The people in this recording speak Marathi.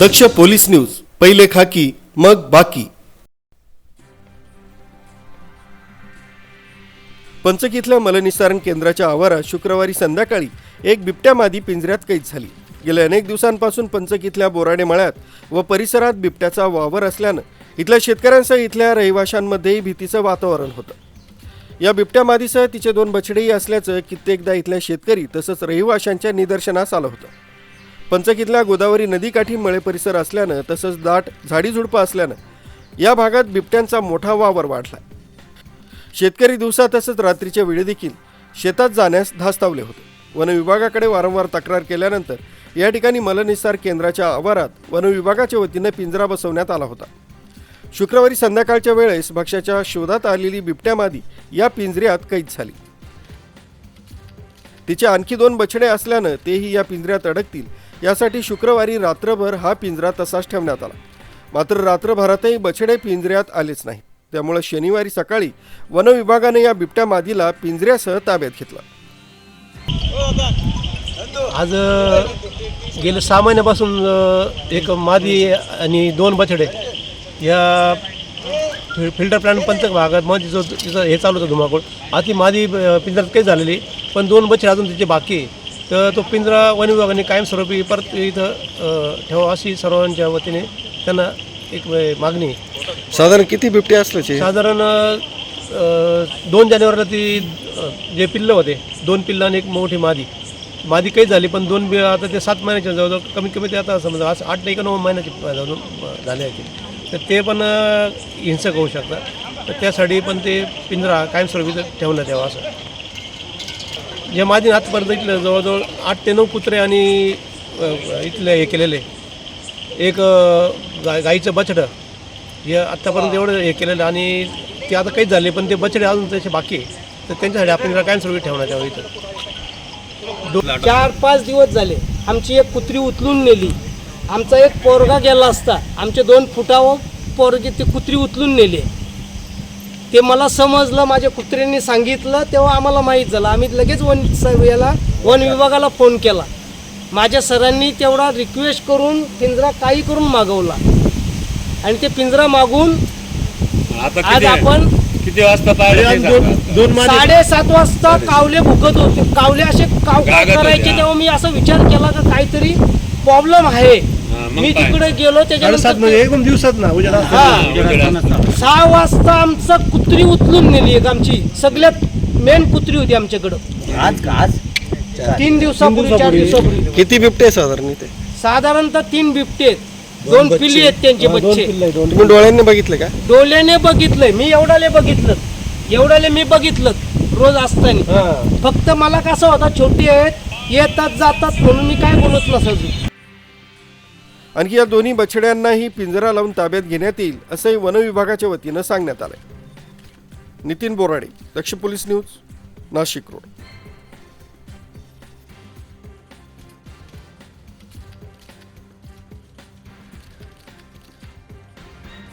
दक्ष पोलीस न्यूज पहिले खाकी मग बाकी. पंचक इथल्या मलनिस्सारण केंद्राच्या आवारात शुक्रवारी संध्याकाळी एक बिबट्या मादी पिंजऱ्यात कैद झाली. गेल्या अनेक दिवसांपासून पंचक इथल्या बोराडे मळ्यात व परिसरात बिबट्याचा वावर असल्यानं इथल्या शेतकऱ्यांसह इथल्या रहिवाशांमध्येही भीतीचं वातावरण होतं. या बिबट्या मादीसह तिचे दोन बछडेही असल्याचं कित्येकदा इथल्या शेतकरी तसंच रहिवाशांच्या निदर्शनास आलं होतं. पंचकीतला गोदावरी नदीकाठी मळे परिसर असल्यानं तसंच दाट झाडीझुडपं असल्यानं या भागात बिबट्यांचा मोठा वावर वाढला शेतकरी दिवसा तसंच रात्रीच्या वेळी देखील शेतात जाण्यास धास्तावले होते. वन विभागाकडे वारंवार तक्रार केल्यानंतर या ठिकाणी मलनिस्सार केंद्राच्या आवारात वन विभागाच्या वतीनं पिंजरा बसवण्यात आला होता. शुक्रवारी संध्याकाळच्या वेळेस भक्ष्याच्या शोधात आलेली बिबट्या मादी या पिंजऱ्यात कैद झाली. तिचे आणखी दोन बछडे असल्यानं तेही या पिंजऱ्यात अडकतील. यासाठी शुक्रवारी रात्रभर हा पिंजरा तसाच ठेवण्यात आला. मात्र रात्रभरातही बछडे पिंजऱ्यात आलेच नाही त्यामुळे शनिवारी सकाळी वनविभागाने या बिबट्या मादीला पिंजऱ्यासह ताब्यात घेतला. आज गेल्या सहा महिन्यापासून एक मादी आणि दोन बछडे या फि- फिल्टर प्लॅन पंचक भागात मग तिचं तिचं हे चालू होतं धुमाकूळ. आज ती मादी पिंजऱ्यात काही झालेली. पण दोन बछडे अजून तिचे बाकी आहे. तर तो पिंजरा वन विभागाने कायमस्वरूपी परत इथं ठेवा अशी सर्वांच्या वतीने त्यांना एक मागणी आहे. साधारण किती बिबटे असल्याचे साधारण दोन जानेवारीला ती जे पिल्लं होते दोन पिल्लं आणि एक मोठी मादी मादी काही झाली पण दोन बी आता ते सात महिन्याच्या जवळजवळ कमीत कमी ते आता समजा आज आठ नाही का नऊ महिन्याचे झाले आहेत ते. तर ते पण हिंसक होऊ शकतात तर त्यासाठी पण ते पिंजरा कायमस्वरूपी ठेवण्यात यावं असं जे मादी आजपर्यंत इथलं जवळजवळ आठ ते नऊ कुत्रे आणि इथले हे केलेले. एक गाय गाईचं बछडं. हे आत्तापर्यंत एवढं हे केलेलं आणि ते आता काहीच झाले पण ते बछडे अजून त्याचे बाकी आहे. तर त्यांच्यासाठी आपण कायमस्वरूपी ठेवण्यात यावं इथं. चार पाच दिवस झाले. आमची एक कुत्री उचलून नेली. आमचा एक पोरगा गेला असता. आमचे दोन फुटावर पोरगे ते कुत्री उचलून नेले. ते मला समजलं माझ्या कुत्र्यांनी सांगितलं तेव्हा आम्हाला माहीत झालं. आम्ही लगेच वन स- याला वन विभागाला फोन केला. माझ्या सरांनी तेवढा रिक्वेस्ट करून पिंजरा काही करून मागवला. आणि ते पिंजरा मागून आता आज आपण किती वाजता साडेसात वाजता कावले भुकत होते. कावले असे काव करायचे. तेव्हा मी असा विचार केला का काहीतरी प्रॉब्लेम आहे. मी? तिकडे गेलो साडेसात त्याच्यानंतर म्हणजे एकदम दिवसात ना उजेडा असतो. उजेडात. सहा वाजता आमचं कुत्री उचलून नेली एक आमची. सगळ्यात मेन कुत्री होती आमच्याकडं. आज आज? तीन दिवसापूर्वी चार दिवसापूर्वी. किती बिबटे साधारण इथे? साधारणतः तीन बिबटे आहेत. दोन पिल्ली आहेत त्यांचे दोन बच्चे. पिल्लं आहे, दोन तुम्ही डोळ्यांनी बघितले का? डोल्याने बघितलंय. मी एवढाले बघितलं. एवढाले मी बघितलं. रोज असताना. हा. फक्त मला कसं होता छोटी आहेत येतात जातात म्हणून मी काय बोलत नसायचो. आणखी या दोन्ही बछड्यांनाही पिंजरा लावून ताब्यात घेण्यात येईल असंही वनविभागाच्या वतीनं सांगण्यात आलंय. Nitin Borade Daksh police news Nashik road.